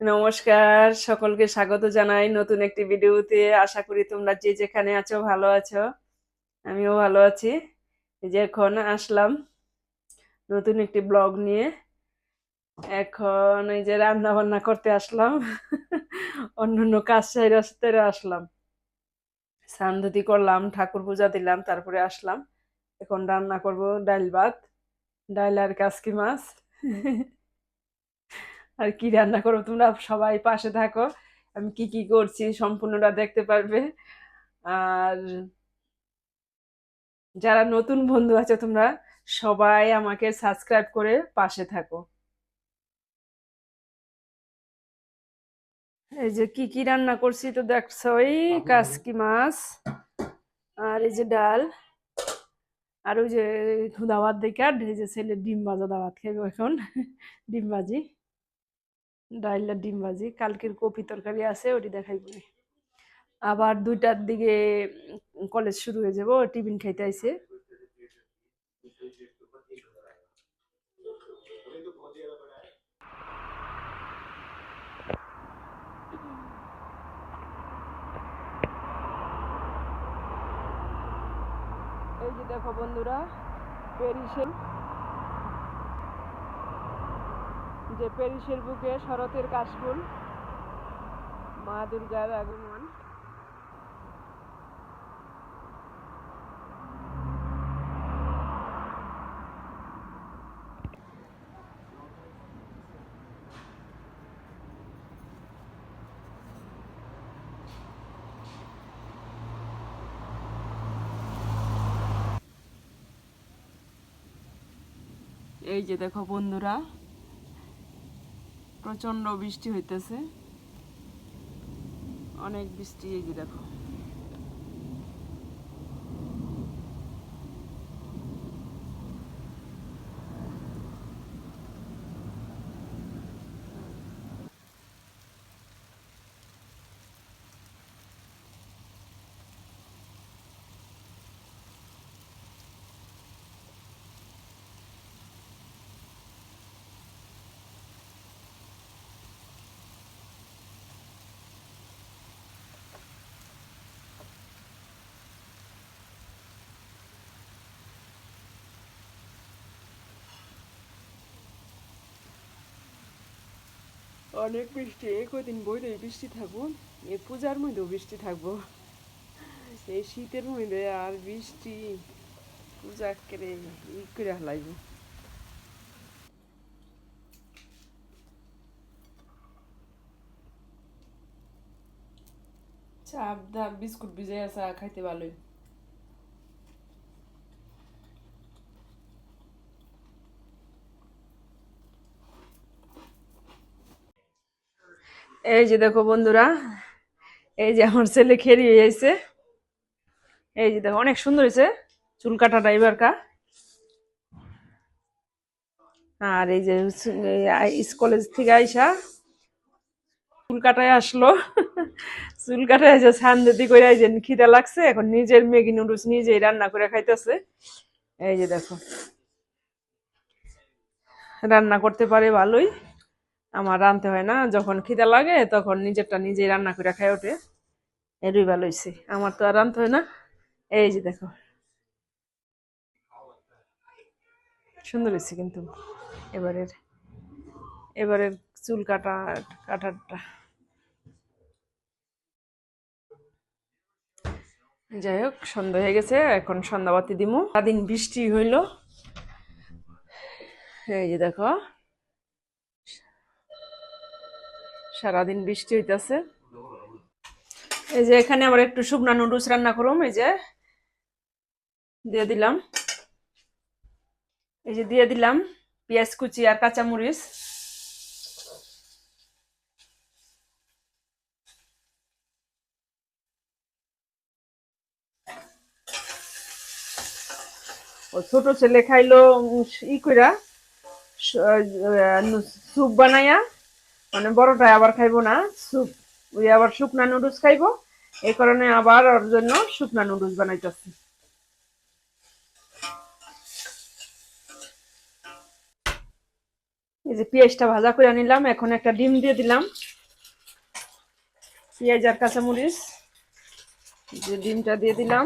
নমস্কার, সকলকে স্বাগত জানাই নতুন একটি ভিডিওতে। আশা করি তোমরা যে যেখানে আছো ভালো আছো, আমিও ভালো আছি। যে এখন আসলাম নতুন একটি ব্লগ নিয়ে। এখন এই যে রান্না বান্না করতে আসলাম, অন্যান্য কাজ সাইরা সেরে আসলাম। সান্ধ্যতি করলাম, ঠাকুর পূজা দিলাম, তারপরে আসলাম। এখন রান্না করব ডাল ভাত, ডাল আর কাসকি মাছ। আর কি রান্না করো তোমরা সবাই পাশে থাকো। আমি কি কি করছি সম্পূর্ণটা দেখতে পারবে। আর যারা নতুন বন্ধু আছে তোমরা সবাই আমাকে সাবস্ক্রাইব করে পাশে থাকো। এই যে কি কি রান্না করছি তো দেখছ? এই কাসকি মাছ আর এই যে ডাল আর ওই যে দাওয়াত দেখে এই যে ছেলে ডিম ভাজা দাওয়াত খাইবো এখন। ডিম ভাজি। ডাইল আর ডিম ভাজি, কালকের কপি তরকারি আছে, ওটি দেখাই পরে আবার দুইটার দিকে কলেজ শুরু হয়ে যাব, টিফিন খাইতে আইছে। এই যে দেখো বন্ধুরা যে প্যারিসের বুকে শরতের কাশফুল মা দুর্গার আগমন। এই যে দেখো বন্ধুরা প্রচণ্ড বৃষ্টি হইতেছে। অনেক বৃষ্টি এই দেখো। অনেক বৃষ্টি এই কদিন বইলে বৃষ্টি থাকব। এই পূজার মধ্যেও বৃষ্টি থাকব। এই শীতের মধ্যে আর বৃষ্টি, পূজা করে ই করে চাপ দা, বিস্কুট ভিজে আসা খাইতে ভালোই। এই যে দেখো বন্ধুরা, এই যে আমার ছেলে খেরি হয়েছে এই যে দেখো, অনেক সুন্দর হয়েছে চুল কাটাটা এবার কা আর এই যে কলেজ থেকে আইসা চুল কাটায় আসলো। চুল কাটায় যে সান্দেতি করে এই যে খিদা লাগছে, এখন নিজের ম্যাগি নুডলস নিজেই রান্না করে খাইতেছে। এই যে দেখো, রান্না করতে পারে ভালোই। আমার রানতে হয় না, যখন খিদা লাগে তখন নিজেরটা নিজেই রান্না করে খাই ওঠে। এরই ভালো হয়েছে আমার তো আর রানতে হয় না। এই যে দেখো। সুন্দর হয়েছে কিন্তু। এবারের এবারের চুল কাটা, কাটারটা। যাই হোক, সন্ধ্যা হয়ে গেছে, এখন সন্ধ্যাবাতি দিমু। সারাদিন বৃষ্টি হইল। এই যে দেখো। সারাদিন বৃষ্টি হইতেছে। এই যে এখানে আবার একটু শুকনা নুডলস রান্না করুম এই যে দিয়ে দিলাম। এই যে দিয়ে দিলাম পেঁয়াজ কুচি আর কাঁচামরিচ। ও ছোট ছেলে খাইলো ই কইরা স্যুপ বানাইয়া মানে বড়টা আবার খাইবো না, স্যুপ। ওই আবার শুকনা নুডলস খাইবো। এই কারণে আবার ওর জন্য শুকনা নুডলস বানাইতেছি। এই যে পেঁয়াজটা ভাজা করে নিলাম, এখন একটা ডিম দিয়ে দিলাম। পেঁয়াজ আর কাঁচামরিচ। যে ডিমটা দিয়ে দিলাম,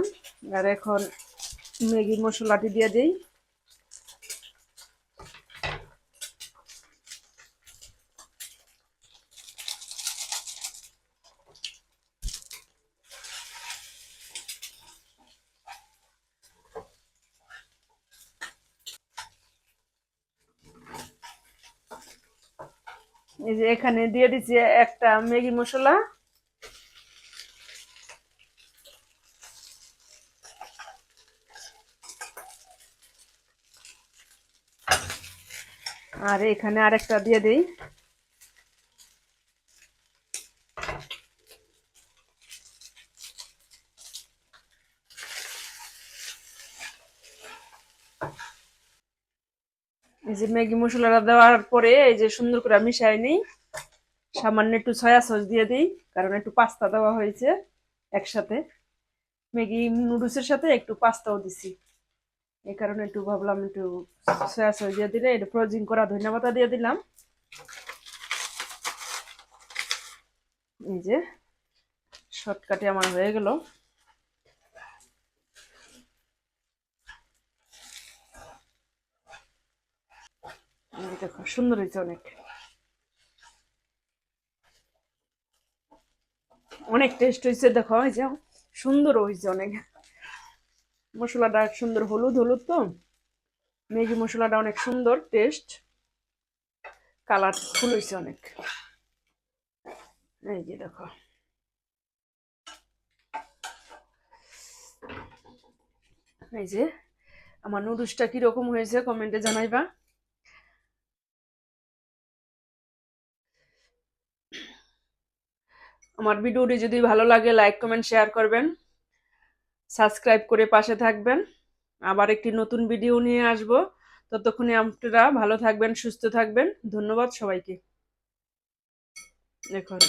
আর এখন ম্যাগি মশলাটি দিয়ে দিই। এই যে এখানে দিয়ে দিচ্ছি একটা ম্যাগি মশলা। আর এখানে আরেকটা দিয়ে দিই। এই যে ম্যাগি মশলাটা দেওয়ার পরে এই যে সুন্দর করে মিশাই নিই। সামান্য একটু সয়া সস দিয়ে দিই, কারণ একটু পাস্তা দেওয়া হয়েছে একসাথে। ম্যাগি নুডলসের সাথে একটু পাস্তাও দিছি। এই কারণে একটু ভাবলাম একটু সয়া সস দিয়ে দিলে, একটু ফ্রোজিং করা ধনিয়া পাতা দিয়ে দিলাম। এই যে শর্টকাটে আমার হয়ে গেল। দেখো, সুন্দর হয়েছে অনেক। অনেক টেস্ট হয়েছে, দেখো, এই যে সুন্দর হয়েছে অনেক। মশলাটা সুন্দর, হলুদ হলুদ তো? ম্যাগি মশলাটা অনেক সুন্দর টেস্ট কালারফুল হয়েছে অনেক। এই যে দেখো। এই যে, আমার নুডলসটা কীরকম হয়েছে কমেন্টে জানাইবা। আমার ভিডিওটি যদি ভালো লাগে লাইক কমেন্ট শেয়ার করবেন। সাবস্ক্রাইব করে পাশে থাকবেন। আবার একটি নতুন ভিডিও নিয়ে আসব। ততক্ষণে আপনারা ভালো থাকবেন, সুস্থ থাকবেন। ধন্যবাদ সবাইকে। দেখুন